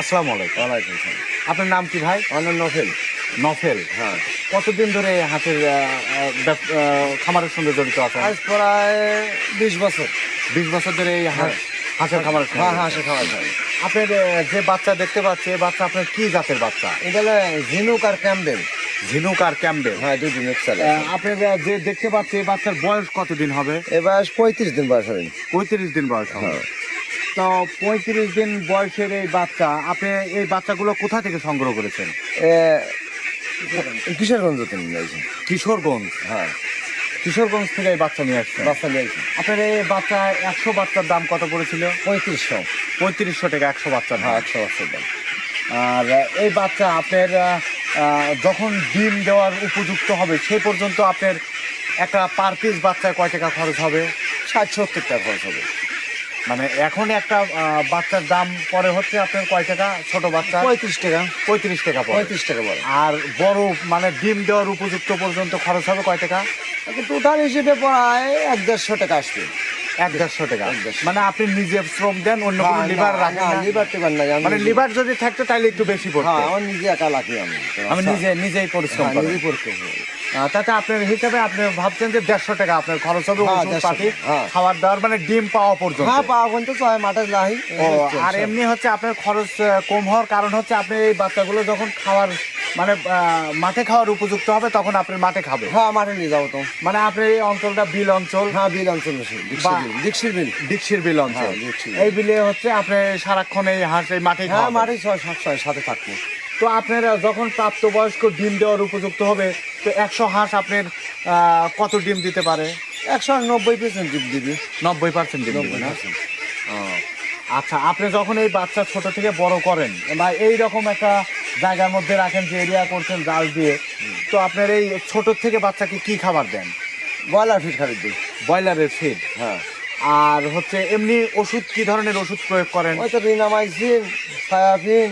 আসসালামু আলাইকুম। ওয়ালাইকুম আসসালাম। আপনার নাম কি ভাই? আমার নফেল। নফেল। হ্যাঁ। কতদিন ধরে হাঁসের খামারের সঙ্গে জড়িত আছেন? আজ প্রায় বিশ বছর। বিশ বছর ধরে এই হাঁস হাঁসের সঙ্গে হ্যাঁ। হ্যাঁ সে খাওয়া যায় আপনার যে বাচ্চা দেখতে পাচ্ছি বাচ্চা আপনার কি জাতের বাচ্চা? এটা ঝিনুক আর ক্যাম্বেল। ঝিনুক আর ক্যাম্বেল। হ্যাঁ দুই দিন চলে আপনার যে দেখতে পাচ্ছি বাচ্চার বয়স কতদিন হবে? এবার পঁয়ত্রিশ দিন বয়স হবে। পঁয়ত্রিশ দিন বয়স হবে। হ্যাঁ। তো পঁয়ত্রিশ দিন বয়সের এই বাচ্চা আপনি এই বাচ্চাগুলো কোথা থেকে সংগ্রহ করেছেন? কিশোরগঞ্জ তুমি নিয়েছি কিশোরগঞ্জ? হ্যাঁ। কিশোরগঞ্জ থেকে এই বাচ্চা নিয়ে আসছেন? বাচ্চা নিয়ে নিয়েছি আপনার এই বাচ্চা একশো বাচ্চার দাম কত পড়েছিল? পঁয়ত্রিশশো। পঁয়ত্রিশশো টাকা একশো বাচ্চার হ্যাঁ একশো বছর দাম। আর এই বাচ্চা আপনার যখন ডিম দেওয়ার উপযুক্ত হবে সে পর্যন্ত আপনার একটা পার পিস বাচ্চায় কয় টাকা খরচ হবে? ষাট সত্তর টাকা খরচ হবে। মানে এখন একটা বাচ্চার দাম পরে হচ্ছে আপনার কয় টাকা? ছোট বাচ্চা? পঁয়ত্রিশ টাকা। পঁয়ত্রিশ টাকা পড়ে পঁয়ত্রিশ টাকা বলে আর বড় মানে ডিম দেওয়ার উপযুক্ত পর্যন্ত খরচ হবে কয় টাকা? টোটাল হিসেবে প্রায় এক দেড়শো টাকা আসবে। এক দেড়শো টাকা। মানে আপনি নিজে শ্রম দেন অন্য কোনো লিভার রাখেন না? লিভার টিভার আমি মানে লিভার যদি থাকতো তাহলে একটু বেশি পড়তো। হ্যাঁ আমার নিজে একা লাগি আমি। আমি নিজে নিজেই পরিশ্রম হ্যাঁ, করি নিজেই পড়তে হবে। তাতে আপনার হিসাবে আপনি ভাবছেন যে দেড়শো টাকা আপনার খরচ হবে হ্যাঁ, ওষুধ 150 পাতি হ্যাঁ। খাবার দাবার মানে ডিম পাওয়া পর্যন্ত। হ্যাঁ পাওয়া পর্যন্ত ছয় মাঠে ও আর এমনি হচ্ছে আপনার খরচ কম হওয়ার কারণ হচ্ছে আপনি এই বাচ্চাগুলো যখন খাওয়ার মানে মাঠে খাওয়ার উপযুক্ত হবে তখন আপনি মাঠে খাবে হ্যাঁ মাঠে নিয়ে যাব তো। মানে আপনার এই অঞ্চলটা বিল অঞ্চল হ্যাঁ বিল অঞ্চল দীক্ষির বিল ডিক্সির বিল। অঞ্চল। হ্যাঁ। এই বিলে হচ্ছে আপনি সারাক্ষণ এই হাঁস এই মাঠে হ্যাঁ মাঠে ছয় সাত ছয় সাথে থাকব। তো আপনারা যখন প্রাপ্তবয়স্ক ডিম দেওয়ার উপযুক্ত হবে তো একশো হাঁস আপনার কত ডিম দিতে পারে? একশো নব্বই পার্সেন্ট ডিম দিবি। নব্বই পার্সেন্ট ডিম দিবে না? আচ্ছা আপনি যখন এই বাচ্চা ছোট থেকে বড় করেন বা এই রকম একটা জায়গার মধ্যে রাখেন যে এরিয়া করছেন জাল দিয়ে তো আপনার এই ছোট থেকে বাচ্চাকে কি খাবার দেন? ব্রয়লার ফিট খাবার দিই। ব্রয়লারের ফিড? হ্যাঁ। আর হচ্ছে এমনি ওষুধ কি ধরনের ওষুধ প্রয়োগ করেন? ওই তো রিনামাইসিন সায়াফিন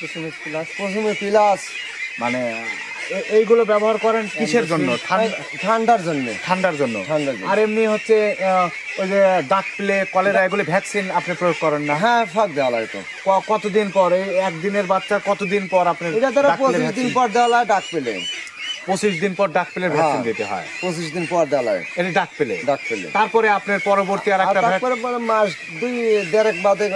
কুসুমি প্লাস কুসুমের প্লাস মানে এইগুলো ব্যবহার করেন কিসের জন্য? ঠান্ডার জন্য। ঠান্ডার জন্য। আর এমনি হচ্ছে ওই যে ডাক প্লে কলেরা এগুলো ভ্যাকসিন আপনি প্রয়োগ করেন না? হ্যাঁ ফাঁক দেওয়া লাগে তো। কতদিন পর? এই একদিনের বাচ্চা কতদিন পর আপনি এটা ধরো পঁচিশ দিন পর দেওয়া লাগে ডাক পেলে পঁচিশ দিন পর ডাক প্লের ভ্যাকসিন হ্যাঁ। দিতে হয়। পঁচিশ দিন পর দেওয়া লাগে এটা ডাক পেলে। ডাক পেলে। তারপরে আপনার পরবর্তী আর একটা তারপরে মাস দুই দেড়েক বাদে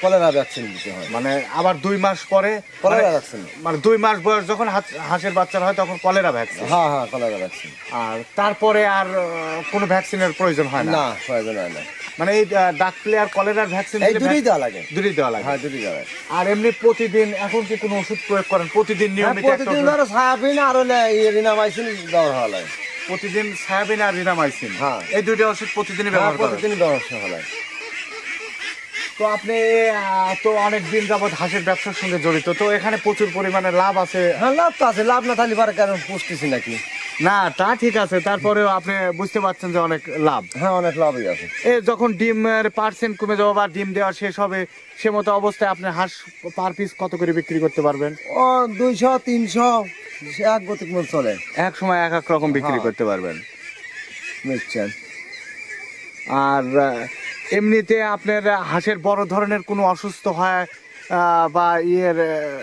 কলেরা ভ্যাকসিন দিতে হয়। মানে আবার দুই মাস পরে কলেরা মানে- ভ্যাকসিন মানে দুই মাস বয়স যখন হাঁস- হাঁসের বাচ্চার হয় তখন কলেরা ভ্যাকসিন হ্যাঁ হ্যাঁ কলেরা ভ্যাকসিন আর তারপরে আর কোনো ভ্যাকসিনের প্রয়োজন হয় না? না প্রয়োজন হয় না। মানে এই ডাক প্লে আর কলেরার ভ্যাকসিন এই দুটোই দেওয়া লাগে। দূরই দেওয়া লাগে। হ্যাঁ দুটোই দেওয়া লাগে। আর এমনি প্রতিদিন এখন কি কোনো ওষুধ প্রয়োগ করেন? প্রতিদিন হ্যাঁ, নিয়মিত প্রতিদিন ওষুধ- ধরো সায়াফিন আর হলে রিনামাইসিন লাগে। প্রতিদিন সায়াবিন আর রিনামাইসিন। হ্যাঁ। এই দুইটা ওষুধ প্রতিদিনই হ্যাঁ ব্যবহার করেন প্রতিদিন ব্যবস্থা হয়। লাগে। তো আপনি তো অনেক দিন যাবত হাঁসের ব্যবসার সঙ্গে জড়িত তো এখানে প্রচুর পরিমাণে লাভ আছে? হ্যাঁ লাভ তো আছে। লাভ না থাকলে পারে কেন পুষতেছি নাকি? না তা ঠিক আছে। তারপরেও আপনি বুঝতে পারছেন যে অনেক লাভ। হ্যাঁ অনেক লাভই আছে। এ যখন ডিমের পার্সেন্ট কমে যাবে বা ডিম দেওয়া শেষ হবে সে মতো অবস্থায় আপনি হাঁস পার পিস কত করে বিক্রি করতে পারবেন? ও দুইশো তিনশো। এক গতিক চলে। এক সময় এক এক রকম বিক্রি হ্যাঁ। করতে পারবেন। বুঝছেন? আর এমনিতে আপনার হাঁসের বড় ধরনের কোনো অসুস্থ হয় বা ইয়ের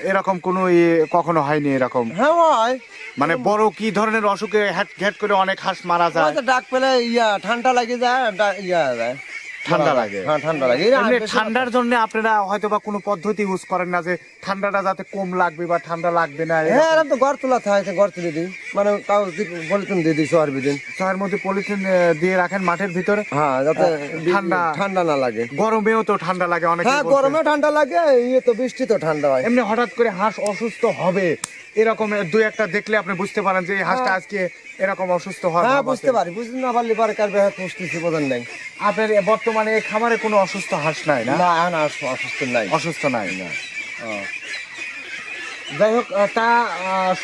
এরকম কোনো ইয়ে কখনো হয়নি এরকম? হ্যাঁ হয়। মানে বড় কি ধরনের অসুখে হ্যাট ঘ্যাট করে অনেক হাঁস মারা যায়? ডাক পেলে ইয়া ঠান্ডা লাগে যায় ইয়া যায় ঠান্ডা লাগে। হ্যাঁ ঠান্ডা লাগে। বেশি- ঠান্ডার জন্য আপনারা হয়তো বা কোনো পদ্ধতি ইউজ করেন না যে ঠান্ডাটা যাতে কম লাগবে বা ঠান্ডা লাগবে না হ্যাঁ এরকম তো ঘর তোলা থাকে ঘর তুলে দিই। মানে কাগজ বলিতুন দিয়ে দিই বিদিন। মধ্যে পলিথিন দিয়ে রাখেন মাঠের ভিতরে। হ্যাঁ যাতে ঠান্ডা- ঠান্ডা না লাগে। গরমেও তো ঠান্ডা লাগে অনেক হ্যাঁ গরমে ঠান্ডা লাগে ইয়ে তো বৃষ্টি তো ঠান্ডা হয়। এমনি হঠাৎ করে হাঁস অসুস্থ হবে এরকম দুই একটা দেখলে আপনি বুঝতে পারেন যে এই হাঁসটা আজকে এরকম অসুস্থ হয় হ্যাঁ বুঝতে পারি বুঝতে না পারলে পারে কার বেহাত পুষতেছি বোঝেন নাই। আপনার বর্তমানে খামারে কোনো অসুস্থ হাঁস নাই না? না এখন অসুস্থ নাই। অসুস্থ নাই না? যাই হোক তা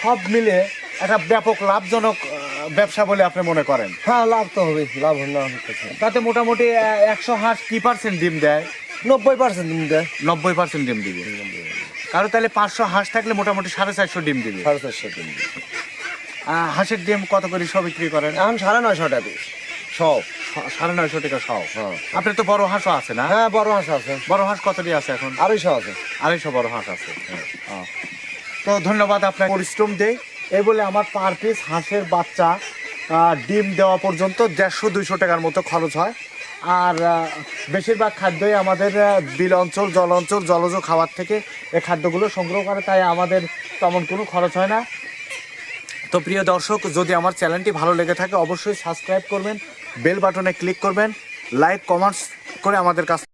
সব মিলে একটা ব্যাপক লাভজনক ব্যবসা বলে আপনি মনে করেন? হ্যাঁ লাভ তো হবে লাভ না তাতে মোটামুটি একশো হাঁস কি পার্সেন্ট ডিম দেয়? নব্বই পার্সেন্ট ডিম দেয়। নব্বই পার্সেন্ট ডিম দিবে। কারণ তাহলে পাঁচশো হাঁস থাকলে মোটামুটি সাড়ে চারশো ডিম দিবে। সাড়ে চারশো ডিম হাঁসের ডিম কত করে সব বিক্রি করেন? এখন সাড়ে নয়শো টাকা সব। সাড়ে নয়শো টাকা সহ। হ্যাঁ। আপনার তো বড় হাঁসও আছে না? হ্যাঁ বড় হাঁস আছে। বড় হাঁস কতটি আছে এখন? আড়াইশো আছে। আড়াইশো বড় হাঁস আছে। তো ধন্যবাদ আপনার পরিশ্রম দেই। এই বলে আমার পার পিস হাঁসের বাচ্চা ডিম দেওয়া পর্যন্ত দেড়শো দুইশো টাকার মতো খরচ হয়। আর বেশিরভাগ খাদ্যই আমাদের বিল অঞ্চল জল অঞ্চল জলজ খাবার থেকে এই খাদ্যগুলো সংগ্রহ করে তাই আমাদের তেমন কোনো খরচ হয় না। তো প্রিয় দর্শক যদি আমার চ্যানেলটি ভালো লেগে থাকে অবশ্যই সাবস্ক্রাইব করবেন। বেল বাটনে ক্লিক করবেন লাইক কমেন্টস করে আমাদের কাছ